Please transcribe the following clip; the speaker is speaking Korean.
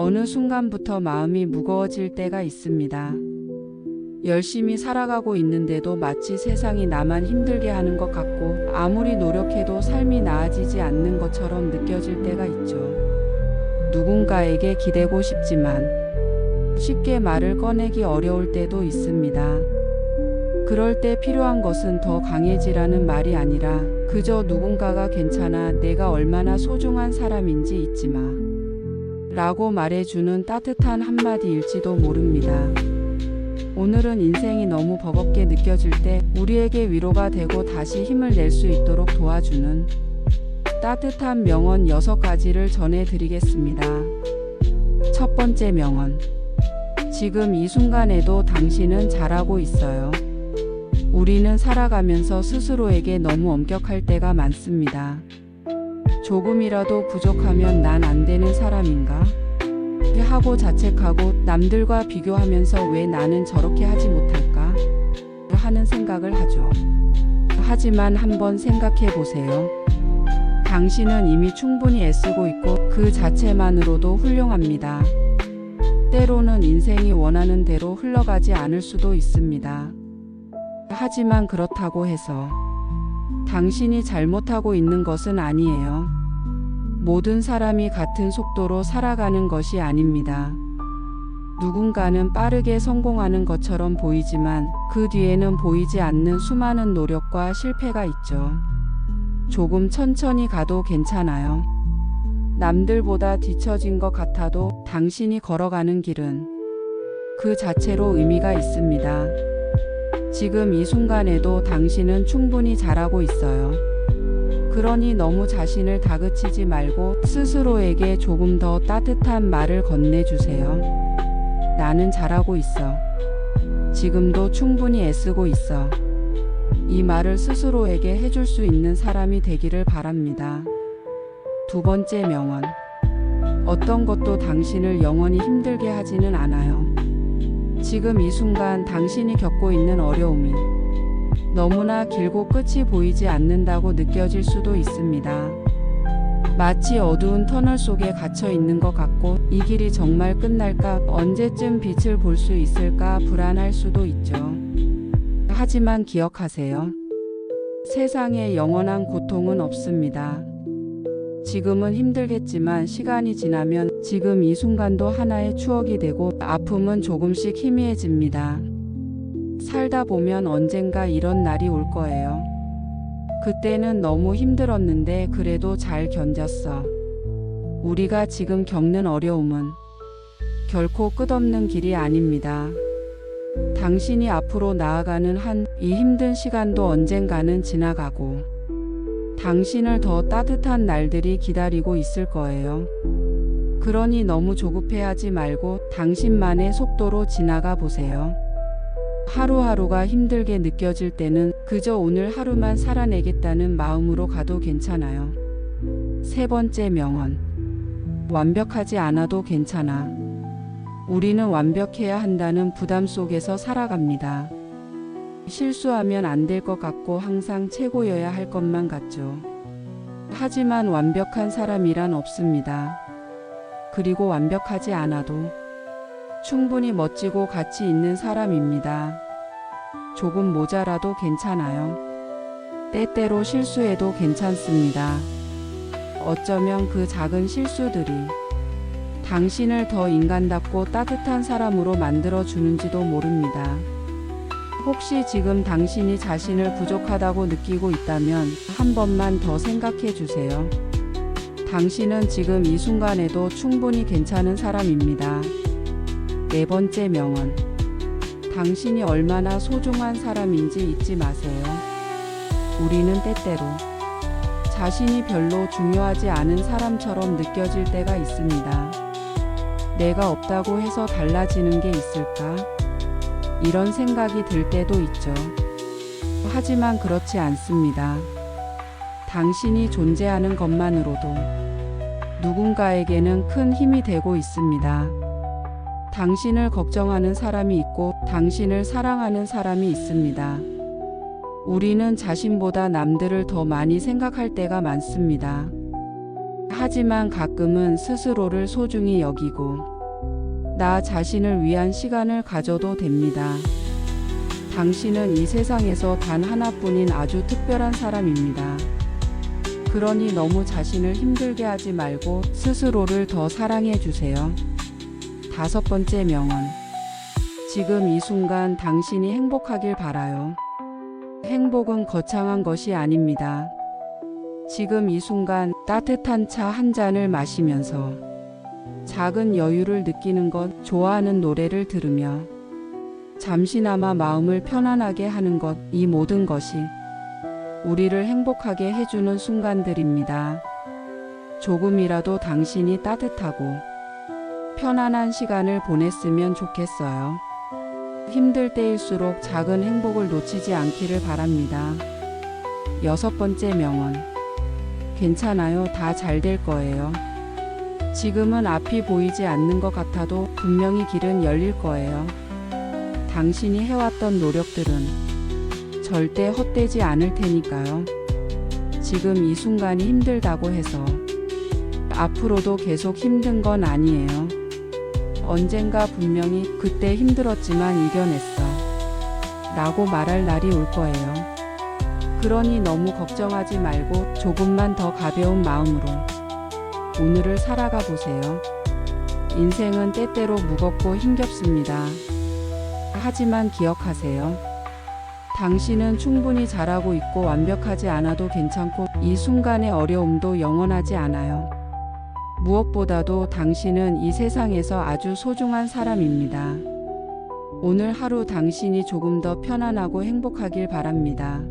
어느 순간부터 마음이 무거워질 때가 있습니다. 열심히 살아가고 있는데도 마치 세상이 나만 힘들게 하는 것 같고 아무리 노력해도 삶이 나아지지 않는 것처럼 느껴질 때가 있죠. 누군가에게 기대고 싶지만 쉽게 말을 꺼내기 어려울 때도 있습니다. 그럴 때 필요한 것은 더 강해지라는 말이 아니라 그저 누군가가 괜찮아 내가 얼마나 소중한 사람인지 잊지 마. 라고 말해주는 따뜻한 한마디일지도 모릅니다. 오늘은 인생이 너무 버겁게 느껴질 때 우리에게 위로가 되고 다시 힘을 낼 수 있도록 도와주는 따뜻한 명언 6가지를 전해드리겠습니다. 첫 번째 명언. 지금 이 순간에도 당신은 잘하고 있어요. 우리는 살아가면서 스스로에게 너무 엄격할 때가 많습니다. 조금이라도 부족하면 난 안 되는 사람인가? 하고 자책하고 남들과 비교하면서 왜 나는 저렇게 하지 못할까? 하는 생각을 하죠. 하지만 한번 생각해 보세요. 당신은 이미 충분히 애쓰고 있고 그 자체만으로도 훌륭합니다. 때로는 인생이 원하는 대로 흘러가지 않을 수도 있습니다. 하지만 그렇다고 해서 당신이 잘못하고 있는 것은 아니에요. 모든 사람이 같은 속도로 살아가는 것이 아닙니다. 누군가는 빠르게 성공하는 것처럼 보이지만 그 뒤에는 보이지 않는 수많은 노력과 실패가 있죠. 조금 천천히 가도 괜찮아요. 남들보다 뒤처진 것 같아도 당신이 걸어가는 길은 그 자체로 의미가 있습니다. 지금 이 순간에도 당신은 충분히 잘하고 있어요. 그러니 너무 자신을 다그치지 말고 스스로에게 조금 더 따뜻한 말을 건네주세요. 나는 잘하고 있어. 지금도 충분히 애쓰고 있어. 이 말을 스스로에게 해줄 수 있는 사람이 되기를 바랍니다. 두 번째 명언. 어떤 것도 당신을 영원히 힘들게 하지는 않아요. 지금 이 순간 당신이 겪고 있는 어려움이 너무나 길고 끝이 보이지 않는다고 느껴질 수도 있습니다. 마치 어두운 터널 속에 갇혀 있는 것 같고 이 길이 정말 끝날까 언제쯤 빛을 볼 수 있을까 불안할 수도 있죠. 하지만 기억하세요. 세상에 영원한 고통은 없습니다. 지금은 힘들겠지만 시간이 지나면 지금 이 순간도 하나의 추억이 되고 아픔은 조금씩 희미해집니다. 살다 보면 언젠가 이런 날이 올 거예요. 그때는 너무 힘들었는데 그래도 잘 견뎠어. 우리가 지금 겪는 어려움은 결코 끝없는 길이 아닙니다. 당신이 앞으로 나아가는 한 이 힘든 시간도 언젠가는 지나가고 당신을 더 따뜻한 날들이 기다리고 있을 거예요. 그러니 너무 조급해하지 말고 당신만의 속도로 지나가 보세요. 하루하루가 힘들게 느껴질 때는 그저 오늘 하루만 살아내겠다는 마음으로 가도 괜찮아요. 세 번째 명언. 완벽하지 않아도 괜찮아. 우리는 완벽해야 한다는 부담 속에서 살아갑니다. 실수하면 안 될 것 같고 항상 최고여야 할 것만 같죠. 하지만 완벽한 사람이란 없습니다. 그리고 완벽하지 않아도 충분히 멋지고 가치 있는 사람입니다. 조금 모자라도 괜찮아요. 때때로 실수해도 괜찮습니다. 어쩌면 그 작은 실수들이 당신을 더 인간답고 따뜻한 사람으로 만들어 주는지도 모릅니다. 혹시 지금 당신이 자신을 부족하다고 느끼고 있다면 한 번만 더 생각해 주세요. 당신은 지금 이 순간에도 충분히 괜찮은 사람입니다. 네 번째 명언. 당신이 얼마나 소중한 사람인지 잊지 마세요. 우리는 때때로 자신이 별로 중요하지 않은 사람처럼 느껴질 때가 있습니다. 내가 없다고 해서 달라지는 게 있을까? 이런 생각이 들 때도 있죠. 하지만 그렇지 않습니다. 당신이 존재하는 것만으로도 누군가에게는 큰 힘이 되고 있습니다. 당신을 걱정하는 사람이 있고 당신을 사랑하는 사람이 있습니다. 우리는 자신보다 남들을 더 많이 생각할 때가 많습니다. 하지만 가끔은 스스로를 소중히 여기고 나 자신을 위한 시간을 가져도 됩니다. 당신은 이 세상에서 단 하나뿐인 아주 특별한 사람입니다. 그러니 너무 자신을 힘들게 하지 말고 스스로를 더 사랑해 주세요. 다섯 번째 명언. 지금 이 순간 당신이 행복하길 바라요. 행복은 거창한 것이 아닙니다. 지금 이 순간 따뜻한 차 한 잔을 마시면서 작은 여유를 느끼는 것, 좋아하는 노래를 들으며 잠시나마 마음을 편안하게 하는 것, 이 모든 것이 우리를 행복하게 해주는 순간들입니다. 조금이라도 당신이 따뜻하고 편안한 시간을 보냈으면 좋겠어요. 힘들 때일수록 작은 행복을 놓치지 않기를 바랍니다. 여섯 번째 명언. 괜찮아요. 다 잘 될 거예요. 지금은 앞이 보이지 않는 것 같아도 분명히 길은 열릴 거예요. 당신이 해왔던 노력들은 절대 헛되지 않을 테니까요. 지금 이 순간이 힘들다고 해서 앞으로도 계속 힘든 건 아니에요. 언젠가 분명히 그때 힘들었지만 이겨냈어. 라고 말할 날이 올 거예요. 그러니 너무 걱정하지 말고 조금만 더 가벼운 마음으로 오늘을 살아가 보세요. 인생은 때때로 무겁고 힘겹습니다. 하지만 기억하세요. 당신은 충분히 잘하고 있고 완벽하지 않아도 괜찮고 이 순간의 어려움도 영원하지 않아요. 무엇보다도 당신은 이 세상에서 아주 소중한 사람입니다. 오늘 하루 당신이 조금 더 편안하고 행복하길 바랍니다.